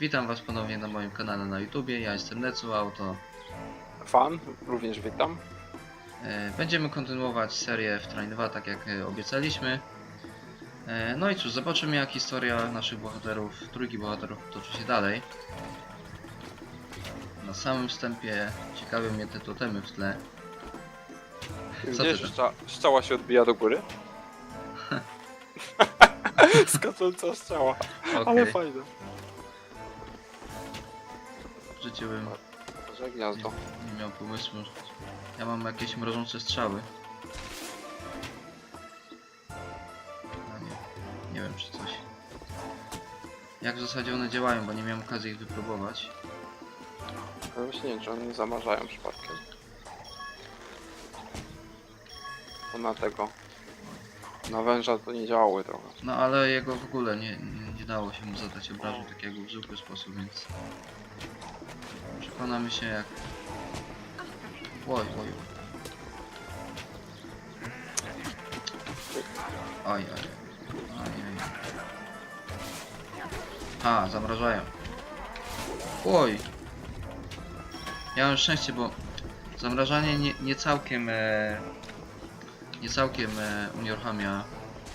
Witam Was ponownie na moim kanale na YouTubie. Ja jestem Necu Auto. Fan, również witam. E, Będziemy kontynuować serię w Train 2, tak jak e, obiecaliśmy. E, No i cóż, zobaczymy jak historia naszych bohaterów, trójki bohaterów potoczy się dalej. Na samym wstępie ciekawią mnie te totemy w tle. Ty że szcza- strzała się odbija do góry? Skacząca strzała, ale Okej, fajne. W życiu bym Może nie, gniazdo. nie miał pomysłu. Ja mam jakieś mrożące strzały. No nie, nie wiem czy coś. Jak w zasadzie one działają, bo nie miałem okazji ich wypróbować. Ale właśnie nie wiem, czy one nie zamarzają przypadkiem. Bo na tego. Na węża to nie działały trochę. No ale jego w ogóle nie, nie, dało się mu zadać obrażeń takiego w zwykły sposób, więc przekonamy się jak... Oj, oj, oj. Oj, oj. A, zamrażają. Oj. Ja mam szczęście, bo zamrażanie nie, nie całkiem e, nie całkiem e, unieruchamia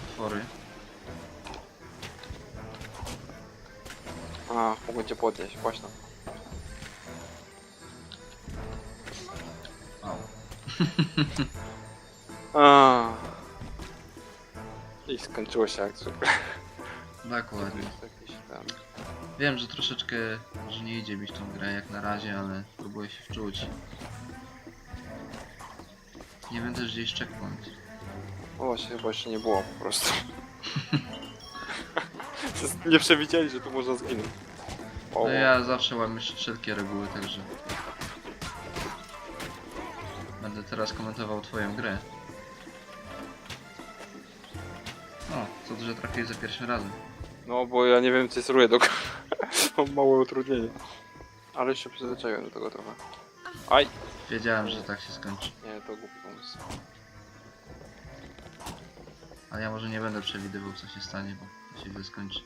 potwory. A, mogę cię podnieść, właśnie. A. I skończyło się zwykle. Dokładnie. Jakiś. Wiem, że troszeczkę może nie idzie mi w tą grę jak na razie, ale próbuję się wczuć. Nie wiem też gdzie jest checkpoint. No właśnie, chyba jeszcze nie było po prostu. nie przewidzieli, że tu można zginąć. O, No ja zawsze łamię wszelkie reguły, także... Będę teraz komentował twoją grę. O, co że trafiłeś za pierwszym razem. No bo ja nie wiem co jest ruje do Mam małe utrudnienie. Ale się przyzwyczaiłem do tego trochę. Aj! Wiedziałem, że tak się skończy. Nie, to głupi pomysł. Ale ja może nie będę przewidywał co się stanie, bo to się źle skończy.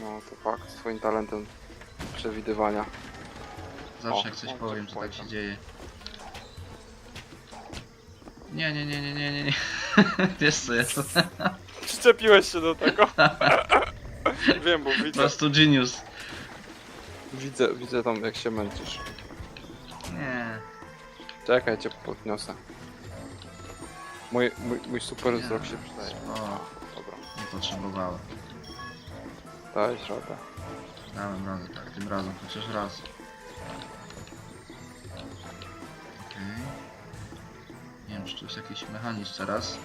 No to fakt, z twoim talentem przewidywania. Zawsze jak coś powiem, to tak się dzieje. Nie, nie, nie, nie, nie, nie, nie. Wiesz co jest? Przyczepiłeś się do tego? wiem, bo Po widzę, prostu genius. widzę, widzę tam jak się męczysz. Nie. Czekaj, cię podniosę. Mój, mój, mój super Nie. wzrok się przydaje. O, Dobra, nie potrzebowałem. dałeś radę. Dałem radę, tak, tym razem, chociaż raz. Nie wiem, czy tu jest jakiś mechanizm teraz.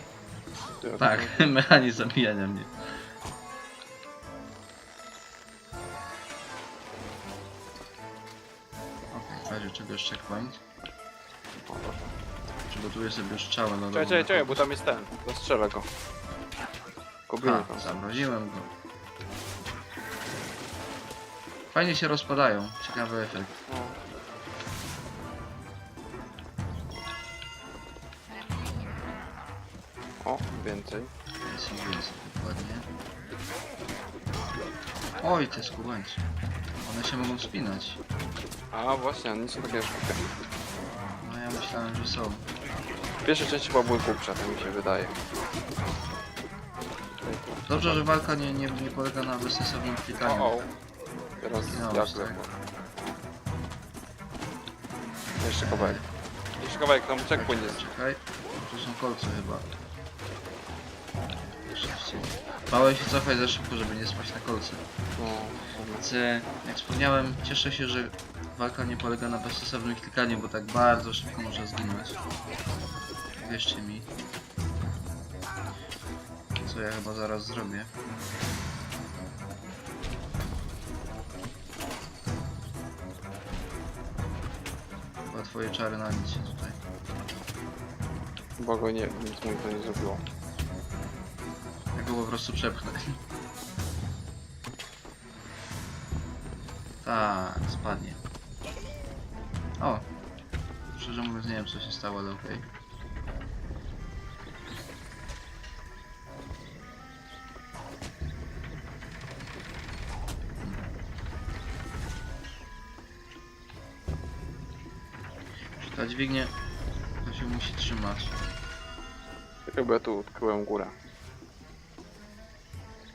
Ty, Tak, mechanizm zabijania mnie. Okej, w razie czego jest checkpoint. Przygotuję sobie strzałę na Czekaj, czekaj, czekaj, bo tam jest ten. Zastrzelę go. Kobiety A, tam są. zamroziłem go. Fajnie się rozpadają, ciekawy efekt. O, więcej. Jest więcej, dokładnie. Oj, te skubańce. One się mogą wspinać. A właśnie, oni są takie szybkie. No ja myślałem, że są. W pierwszej części chyba były głupsze, tak mi się wydaje. Dobrze, że walka nie, nie, nie polega na bezsensownym klikaniu. O, o. Teraz Zginąłeś, jak tak? lewo. Jeszcze kawałek. Jeszcze kawałek, tam checkpoint jest. Czekaj, tu są kolce chyba. Jeszcze Bałem się cofać za szybko, żeby nie spaść na kolce. No, Więc e, jak wspomniałem, cieszę się, że walka nie polega na bezsensownym klikaniu, bo tak bardzo szybko można zginąć. Wierzcie mi. Co ja chyba zaraz zrobię. Twoje czary na nic się tutaj. chyba go nie, nic mu to nie zrobiło. Ja go po prostu przepchnę. Tak, spadnie. O! Szczerze mówiąc nie wiem co się stało, ale okej. Ta dźwignię to się musi trzymać. Ja tu odkryłem górę.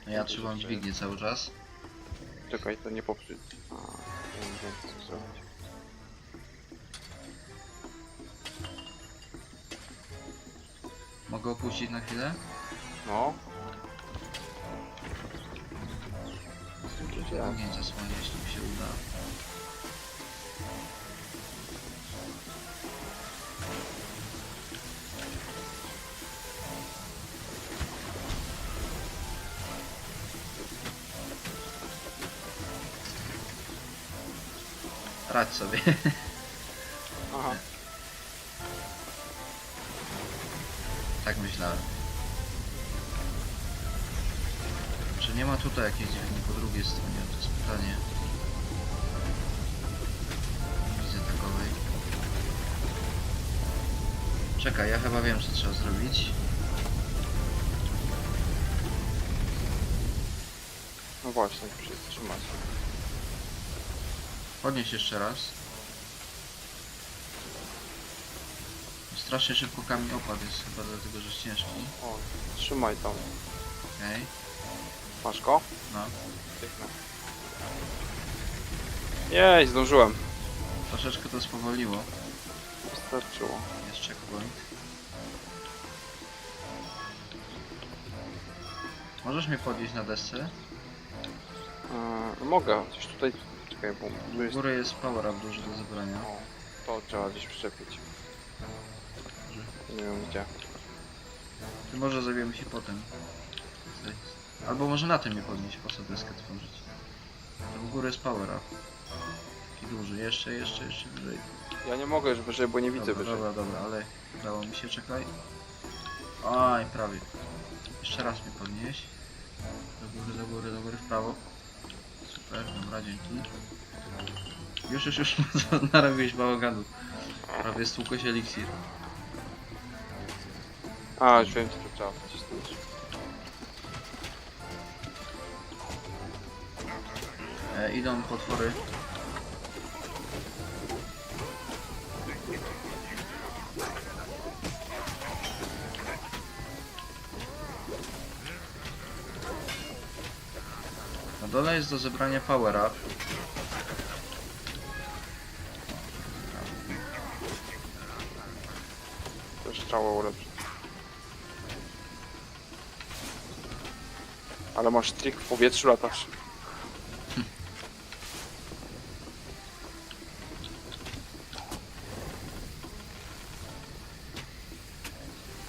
No ja trzymam dźwignię cały czas. Czekaj, to nie poprzy... A, nie wiem co zrobić. Mogę opuścić na chwilę? No. Ogień zasłonię, jeśli mi się uda. Radź sobie. Aha. tak myślałem. Czy nie ma tutaj jakiejś dźwigni po drugiej stronie? To jest pytanie. Nie widzę takowej. Czekaj, ja chyba wiem co trzeba zrobić. No właśnie, przytrzymać. Podnieś jeszcze raz. Strasznie szybko kamień opadł, jest chyba dlatego, że jest ciężki. O, trzymaj tam. Okej, Masz go? no. Piękne. Jej, zdążyłem. Troszeczkę to spowolniło. Wystarczyło. Jest checkpoint. Możesz mnie podnieść na desce? Yy, mogę, gdzieś tutaj... Czekaj, bo tu U jest... góry jest power up duży do zebrania. O, to trzeba gdzieś przyczepić. Nie wiem gdzie. Ty może zrobimy się potem. Tutaj. Albo może na tym mnie podnieść, po co deskę tworzyć. To u góry jest power up. Taki duży, jeszcze, jeszcze, jeszcze wyżej. Ja nie mogę już wyżej, bo nie widzę dobra, wyżej. dobra, dobra, ale udało mi się, czekaj. Aj, prawie. Jeszcze raz mnie podnieś. Do góry, do góry, do góry, w prawo. Super, dobra, dzięki. Już, już, już, narobiłeś bałaganu. Prawie stłukłeś eliksir. A, już wiem, co tu trzeba wcisnąć. E, idą potwory. Dole jest do zebrania power up. To strzała ulepszy. Ale masz trik w powietrzu latasz.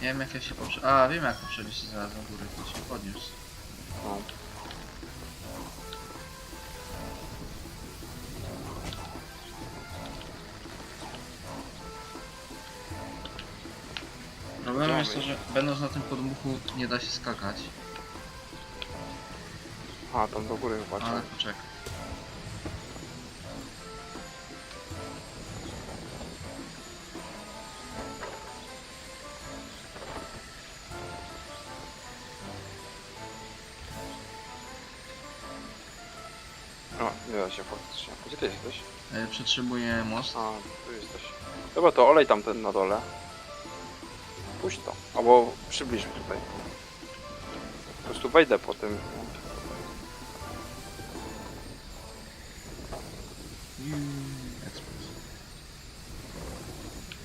Nie wiem jak ja się poprze... A, wiem jak poprzednio się znalazłem górę, to się podniósł. No. Jest to, że będąc na tym podmuchu nie da się skakać. A, tam do góry chyba Ale trzeba. poczekaj. O, nie da się faktycznie. Gdzie ty jesteś? E, Przetrzymuję most. A, tu jesteś. Dobra, to olej tam ten na dole. Puść to. Albo przybliż mi tutaj. Po prostu wejdę po tym.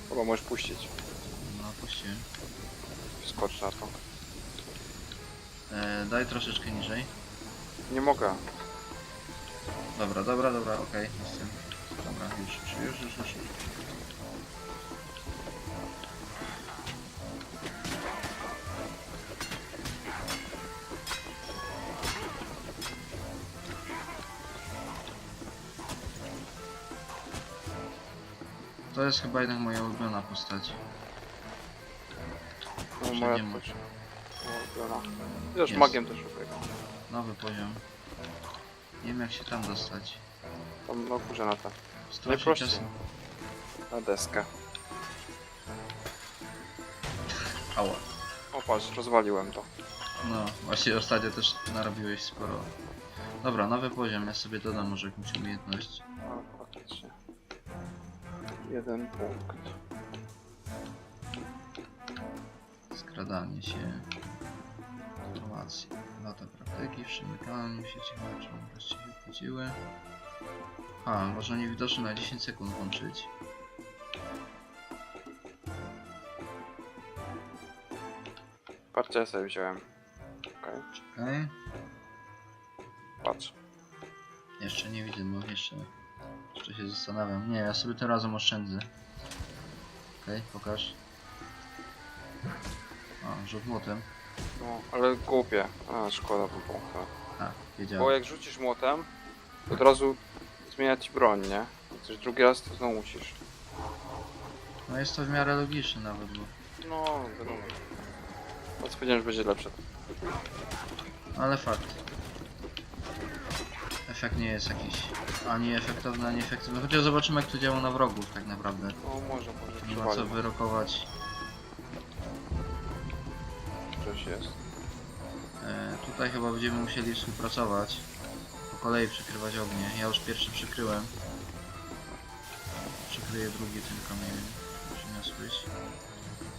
Chyba możesz puścić. No, puściłem. Skocz na to. E, daj troszeczkę niżej. Nie mogę. Dobra, dobra, dobra, okej, jestem. Dobra, już, już, już, już, już. Jest chyba jednak moja ulubiona postać. No, moja nie ma. też. Dobra. Wiesz, Jest. magiem też ubiegam. Nowy poziom. Nie wiem jak się tam dostać. Tam na górze na to. Strasznie Najprościej. ciasno. Na deskę. Ała. O patrz, rozwaliłem to. No, właśnie ostatnio też narobiłeś sporo. Dobra, nowy poziom, ja sobie dodam może jakąś umiejętność. A, faktycznie. Jeden punkt. Skradanie się. Informacje. Lata praktyki, przemykaniu, sieci meczą wreszcie wychodziły. A, można niewidoczny na 10 sekund włączyć. Parcie sobie wziąłem. Okej. Czekaj. Patrz. Jeszcze nie widzę, bo jeszcze jeszcze się zastanawiam. Nie, ja sobie tym razem oszczędzę. Okej, pokaż. A, rzut młotem. No, ale głupie. A, szkoda by było. A, Bo wiedziałem. jak rzucisz młotem, to od razu zmienia ci broń, nie? Chcesz drugi raz, to znowu musisz. No jest to w miarę logiczne nawet, bo... No, wiadomo. No, spodziewałem, że będzie lepsze. Ale fakt. Efekt nie jest jakiś ani efektowny, ani efektywny. Chociaż zobaczymy jak to działa na wrogów tak naprawdę. No, może, może Nie ma co wyrokować. Coś jest. E, tutaj chyba będziemy musieli współpracować. Po kolei przykrywać ognie. Ja już pierwszy przykryłem. Przykryję drugi tym kamieniem. Przyniosłeś.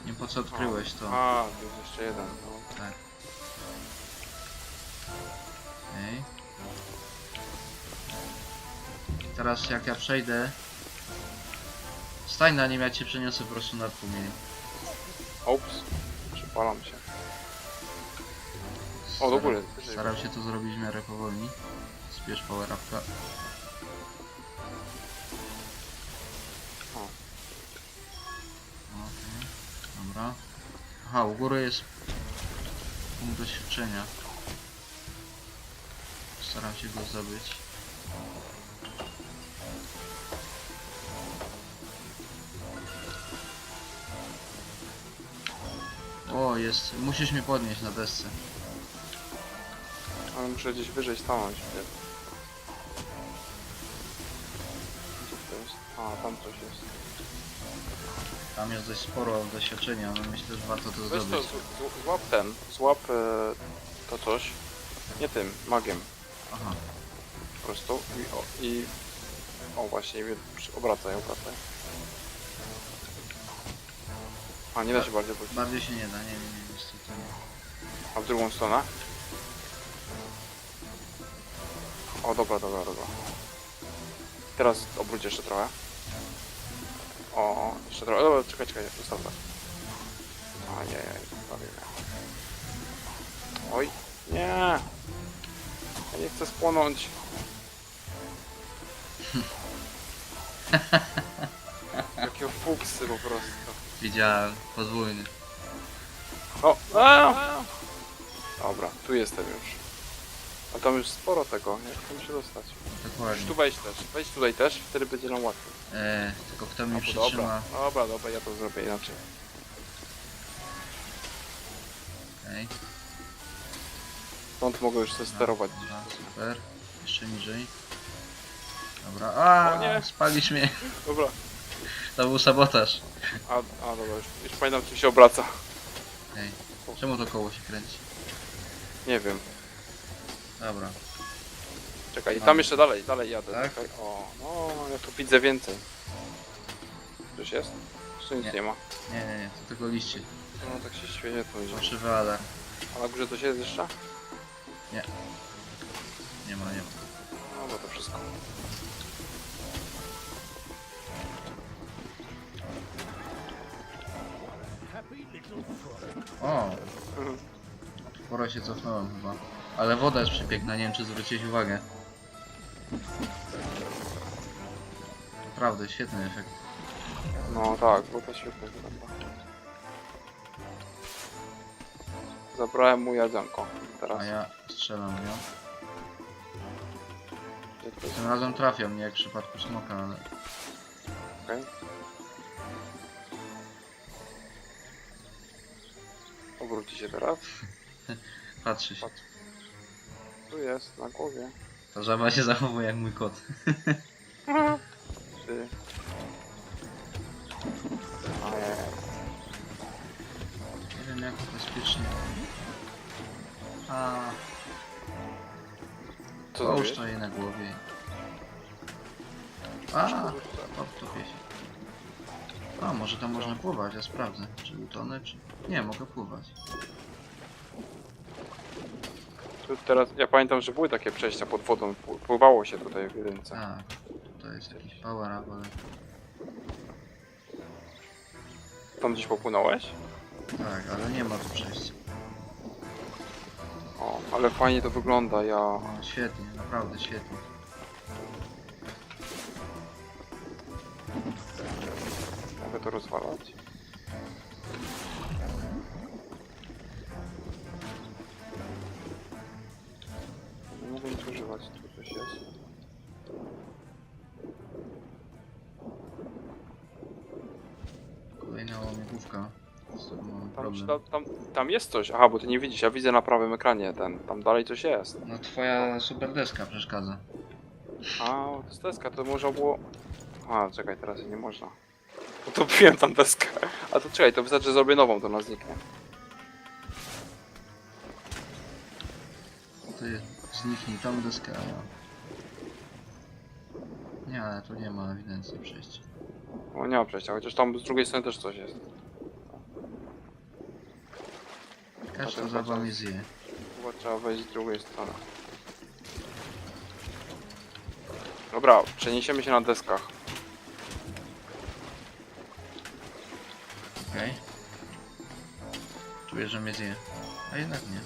Nie po co odkryłeś to. A, tu jest jeszcze jeden. No. Tak. Teraz jak ja przejdę... Stań na nim, ja cię przeniosę po prostu nad płomieniem. Ops. Przypalam się. O, do góry. Staram, staram się to zrobić w miarę powolni. Spiesz power upka. O. Okej, dobra. Aha, u góry jest punkt doświadczenia. Staram się go zdobyć. O, jest. Musisz mnie podnieść na desce. Ale muszę gdzieś wyżej stanąć. Gdzie Gdzie to jest? A, tam coś jest. Tam jest dość sporo doświadczenia, ale myślę, że warto to Weź to, zdobyć. z- z- złap ten, złap e, to coś. Nie tym, magiem. Aha, Po prostu. I, o, i o właśnie, i przy- obracaj, obracaj. A, nie da się bardziej obrócić. bardziej się nie da, nie, nie, nie, niestety nie. A w drugą stronę? O, dobra, dobra, dobra. Teraz obróć jeszcze trochę. O, jeszcze trochę. Dobra, czekaj, czekaj, zostaw tak. Ajajaj, prawie nie. Oj, nie! Ja nie chcę spłonąć. Jakie fuksy po prostu. Widziałem, podwójny. O! A! Dobra, tu jestem już. A tam już sporo tego, jak tam się dostać? Dokładnie. tu wejść też, wejdź tutaj też, wtedy będzie nam łatwiej. E, tylko kto mnie Albo przytrzyma? dobra, dobra, dobra, ja to zrobię inaczej. Okej, Stąd mogę już sobie sterować. dobra, super. Jeszcze niżej. Dobra, a, O nie. spalisz mnie. Dobra, To był sabotaż. a, a dobra, już, już pamiętam czym się obraca. Okej. Czemu to koło się kręci? Nie wiem. Dobra. Czekaj, i tam jeszcze dalej, dalej jadę. Tak? Czekaj. O, no, ja tu widzę więcej. Coś jest? Czy nic Nie. nie, ma? Nie, nie, nie, to tylko liście. No tak się świetnie to idzie. Fałszywy alarm. A na górze coś jest jeszcze? Nie ma, nie ma. No bo to wszystko. O, sporo się cofnąłem chyba. Ale woda jest przepiękna, nie wiem czy zwróciłeś uwagę. Naprawdę, świetny efekt. No tak, bo to świetnie wygląda. Zabrałem mu jadzonko. Teraz. A ja strzelam w nią. Gdzie to jest? Tym razem trafiam, nie jak w przypadku smoka, ale... Okej. Obróci się teraz. Patrzy się. Patrz. Tu jest, na głowie. Ta żaba się zachowuje jak mój kot. Ty. Ajajaj. Nie wiem jak bezpiecznie. A, Co połóż to jej na głowie. A, odtopię się. A, może tam można pływać, ja sprawdzę. Czy utonę, czy... Nie, mogę pływać. Tu teraz, ja pamiętam, że były takie przejścia pod wodą, pł- pływało się tutaj w jedynce. Tak, to jest jakiś power up, ale... Tam gdzieś popłynąłeś? Tak, ale nie ma tu przejścia. O, ale fajnie to wygląda, ja... O, świetnie, naprawdę świetnie. Mogę to rozwalać? Nie mogę nic używać, tu coś jest. Kolejna łamigłówka. Z Tam, problem. tam, tam, tam jest coś, aha, bo ty nie widzisz, ja widzę na prawym ekranie ten, tam dalej coś jest. No twoja super deska przeszkadza. A, to jest deska, to można było... A, czekaj, teraz jej nie można. Utopiłem tam deskę. A to czekaj, to wystarczy, że zrobię nową, to ona zniknie. Ty zniknij tą deskę. a- Nie, ale tu nie ma ewidencji przejścia. O, nie ma przejścia, chociaż tam z drugiej strony też coś jest. Każda Potem za wami zje. Chyba trzeba wejść z drugiej strony. Dobra, przeniesiemy się na deskach. Okej. Czuję, że mnie zje. A jednak nie.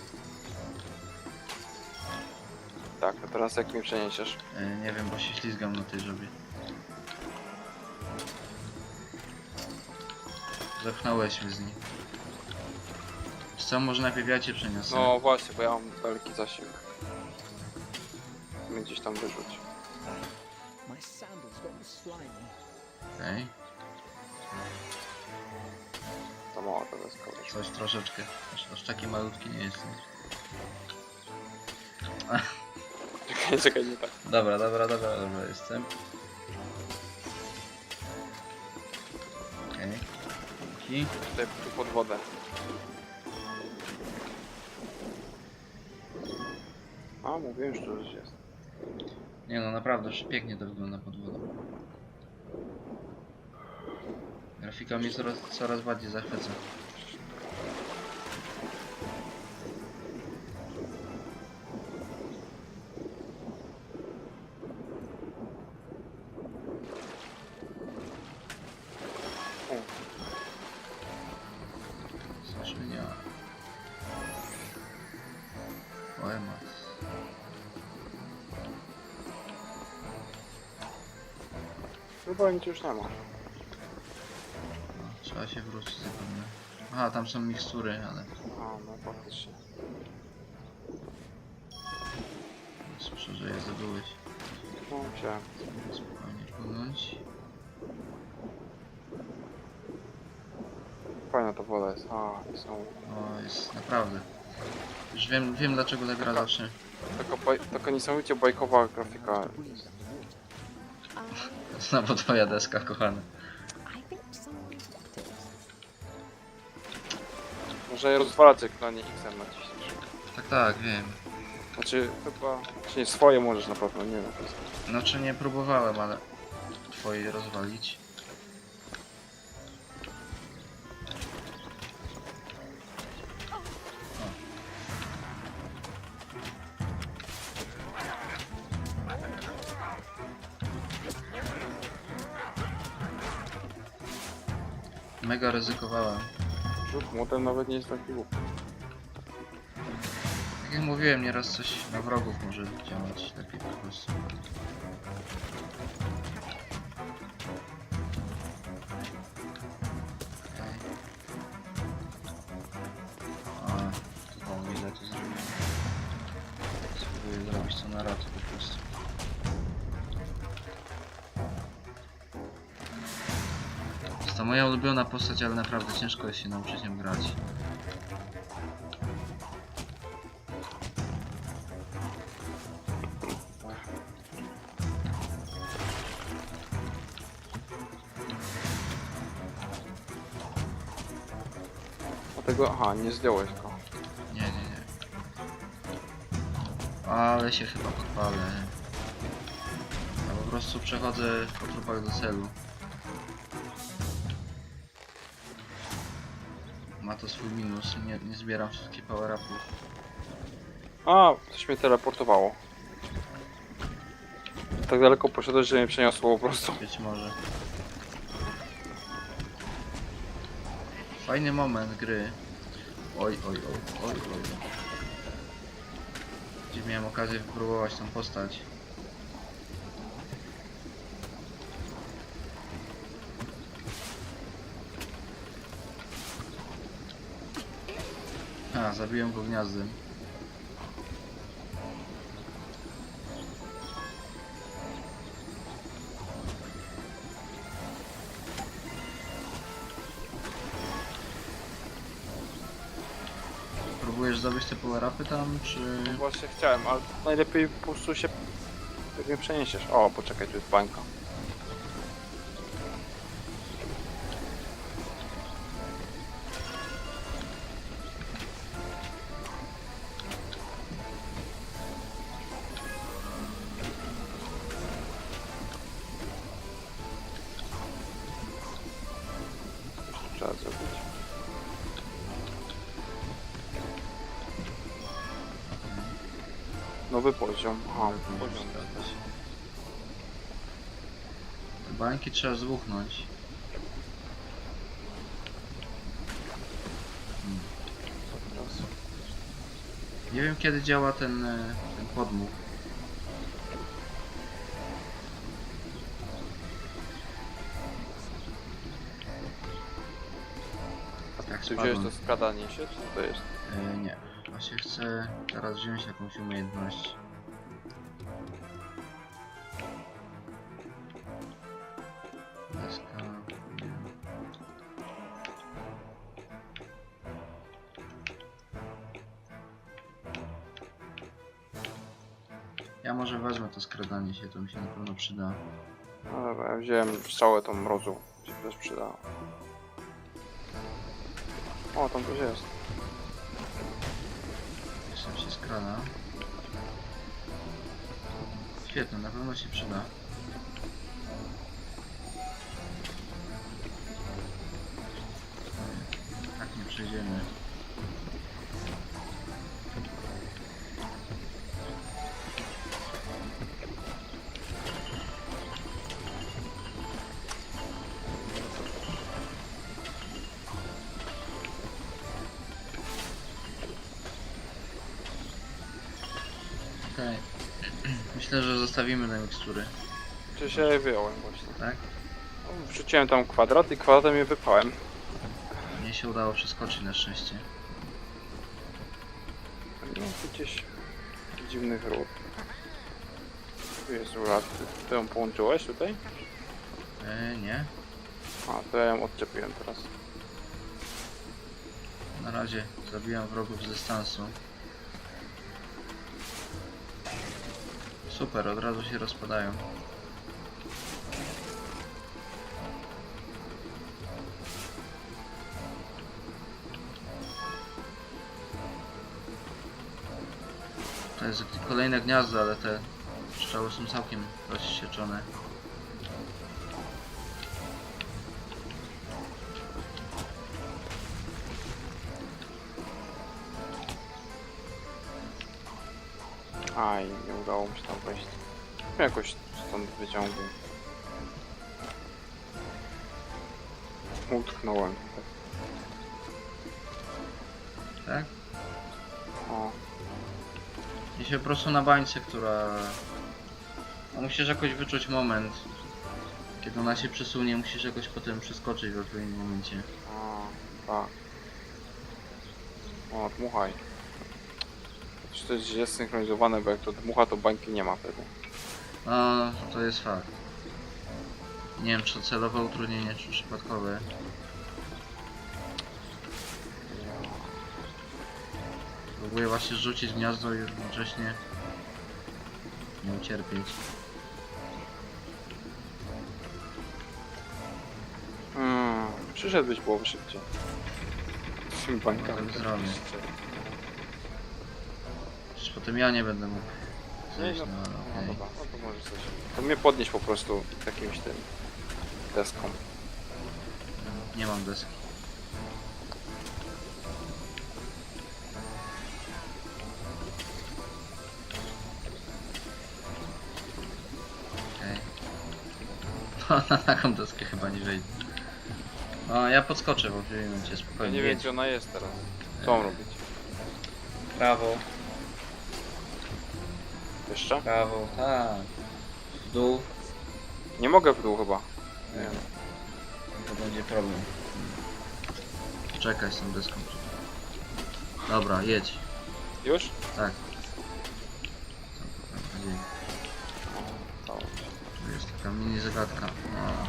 Tak, a teraz jak mnie przeniesiesz? E, nie wiem, bo się ślizgam na tej żabie. Zepchnąłeś mnie z. Wiesz Co, może najpierw ja cię przeniosę? No właśnie, bo ja mam wielki zasięg. Mnie gdzieś tam wyrzuć. Troszeczkę. Aż, aż taki malutki nie jestem. Czekaj, czekaj, nie tak. Dobra, dobra, dobra, dobra, jestem. Okej. Dzięki. Tutaj tu pod wodę. A, mówiłem, że tu już jest. Nie no, naprawdę już pięknie to wygląda pod wodą. Grafika mnie coraz, coraz bardziej zachwyca. Nic już nie ma. Trzeba się wrócić zapewne. Aha, tam są mikstury, ale A, no faktycznie. słyszę, że je zdobyłeś. No, wziąłem. Spokojnie płynąć. Fajna ta woda jest. A, są... O, jest naprawdę. Już wiem, wiem dlaczego ta gra zawsze. Taka, baj... taka niesamowicie bajkowa grafika. Water. Znowu twoja deska, us. Może jak na nie X naciśniesz. Tak, tak, wiem. Znaczy, chyba... Czy nie swoje możesz na pewno, nie wiem. to jest- Znaczy nie próbowałem, ale twoje rozwalić. Mega ryzykowałem. Rzut młotem nawet nie jest taki głupi. Tak jak mówiłem, nieraz coś na wrogów może działać lepiej po prostu. Okej. A, to tam źle to zrobiłem. Spróbuję zrobić to na ratu to moja ulubiona postać, ale naprawdę ciężko jest się nauczyć nią grać. Dlatego, aha, nie zdjąłeś go. Nie, nie, nie. Ale się chyba podpalę. Ja po prostu przechodzę po trupach do celu. Ma to swój minus. Nie, nie zbieram wszystkich power-upów. A, coś mnie teleportowało. Tak daleko poszedłeś, że mnie przeniosło po prostu. Być może. Fajny moment gry. Oj, oj, oj, oj, oj. Gdzie miałem okazję wypróbować tą postać. A, zabiłem go gniazdem. Próbujesz zdobyć te power-upy tam, czy... Właśnie chciałem, ale najlepiej po prostu się... Jak mnie przeniesiesz. O, poczekaj, tu jest bańka. Poziom. Aha, poziom. Te bańki trzeba zwuchnąć. Nie wiem kiedy działa ten, e, ten podmuch. Tak Czy wziąłeś spadłem. to skradanie się, czy co to jest? E, nie. Właśnie chcę teraz wziąć jakąś umiejętność. To mi się na pewno przyda. No dobra, ja wziąłem strzałę tą mrozu, się też przyda. O, tam coś jest. Jeszcze się skrada. Świetnie, na pewno się przyda. Tak nie przejdziemy. Okej. Myślę, że zostawimy na mikstury, Czy się wyjąłem właśnie. tak? No, Wrzuciłem tam kwadrat i kwadratem je wypałem. Mnie się udało przeskoczyć na szczęście. No, gdzieś dziwnych ród. Tu jest rura, ty, ty ją połączyłeś tutaj? E, nie. A, to ja ją odczepiłem teraz. Na razie zabijam wrogów z dystansu. Super, od razu się rozpadają. To jest kolejne gniazdo, ale te strzały są całkiem rozsieczone. Aj, nie udało mi się tam wejść. Jakoś stąd wyciągnął. Utknąłem. Tak? O, I się po prostu na bańce, która... No, musisz jakoś wyczuć moment. Kiedy ona się przesunie, musisz jakoś potem przeskoczyć w odpowiednim momencie. a, tak. O, dmuchaj. To jest źle synchronizowane, bo jak to dmucha, to bańki nie ma wtedy. No, to jest fakt. Nie wiem, czy celowe utrudnienie, czy przypadkowe. Próbuję właśnie rzucić gniazdo i równocześnie nie ucierpieć. Hmm, przyszedłbyś byłoby szybciej. Z tymi bańkami. tak zrobię. Potem ja nie będę mógł no zejść, no, no, no dobra, no to może coś. To mnie podnieś po prostu jakimś tym deską. Nie mam deski. Na taką deskę chyba nie wejdę. O, ja podskoczę, bo w momencie Ja spokojnie. nie wiem gdzie ona jest teraz. Co mam robić? Prawo. Jeszcze? prawo, tak. W dół. Nie mogę w dół chyba. Nie. To będzie problem. Czekaj z tą deską. Dobra, jedź. Już? Tak. To Tu jest taka mini zagadka. No.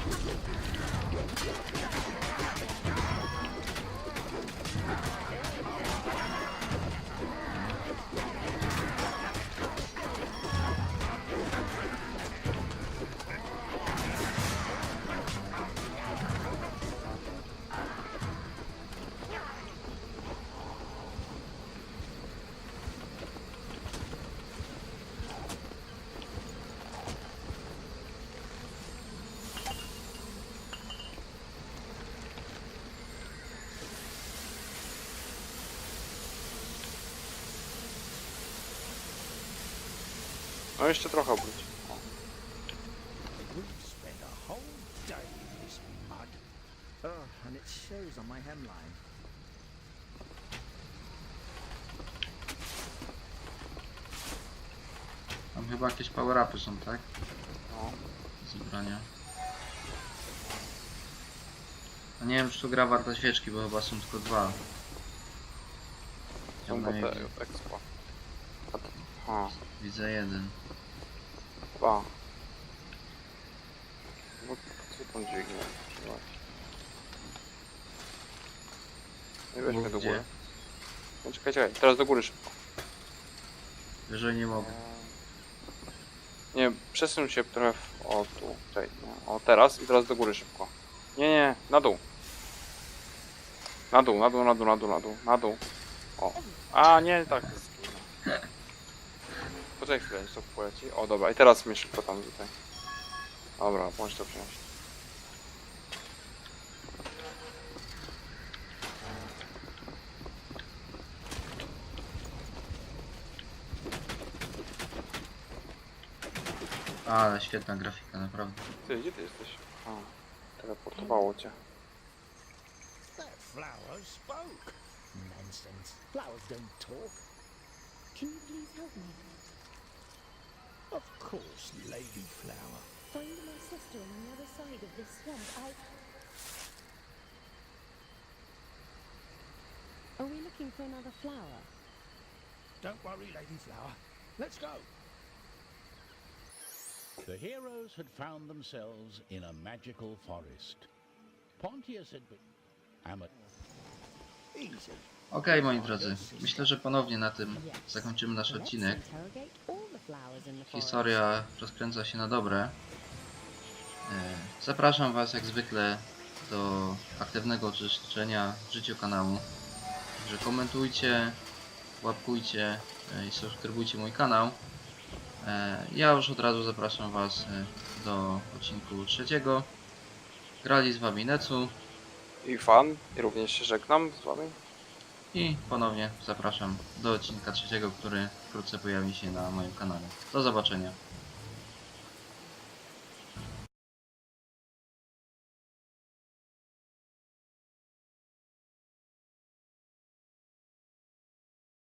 Shows on my hemline. Tam chyba jakieś power-upy są, tak? No. Z ubrania. A nie wiem, czy tu gra warta świeczki, bo chyba są tylko dwa. Są na te expo. A, widzę jeden. Dwa. No, co tam dźwignie? Nie weźmy do góry. No czekaj, czekaj, teraz do góry szybko. Wyżej nie mogę. Nie, przesuń się trochę w... O, tu, nie. O, teraz i teraz do góry szybko. Nie, nie, na dół. Na dół, na dół, na dół, na dół, na dół, na dół. O. A, nie, tak. Poczekaj chwilę, co poleci. O, dobra, i teraz mnie szybko tam tutaj. Dobra, możesz to wziąć. Ale świetna grafika, naprawdę. Ty, gdzie ty jesteś? A, teleportowało cię. That flower spoke. Nonsense. Flowers don't talk. Can you please help me? Of course, Lady Flower. Find my sister on the other side of this swamp. I. Are we looking for another flower? Don't worry, Lady Flower. Let's go. The heroes had found themselves in a magical forest. Pontius had been. Amat. Easy. Okej, moi drodzy, myślę, że ponownie na tym zakończymy nasz odcinek. Historia rozkręca się na dobre. E, Zapraszam Was jak zwykle do aktywnego uczestniczenia w życiu kanału. Także komentujcie, łapkujcie e, i subskrybujcie mój kanał. E, Ja już od razu zapraszam Was do odcinku trzeciego. Grali z Wami Necu I fan, i również się żegnam z wami. I ponownie zapraszam do odcinka trzeciego, który wkrótce pojawi się na moim kanale. Do zobaczenia.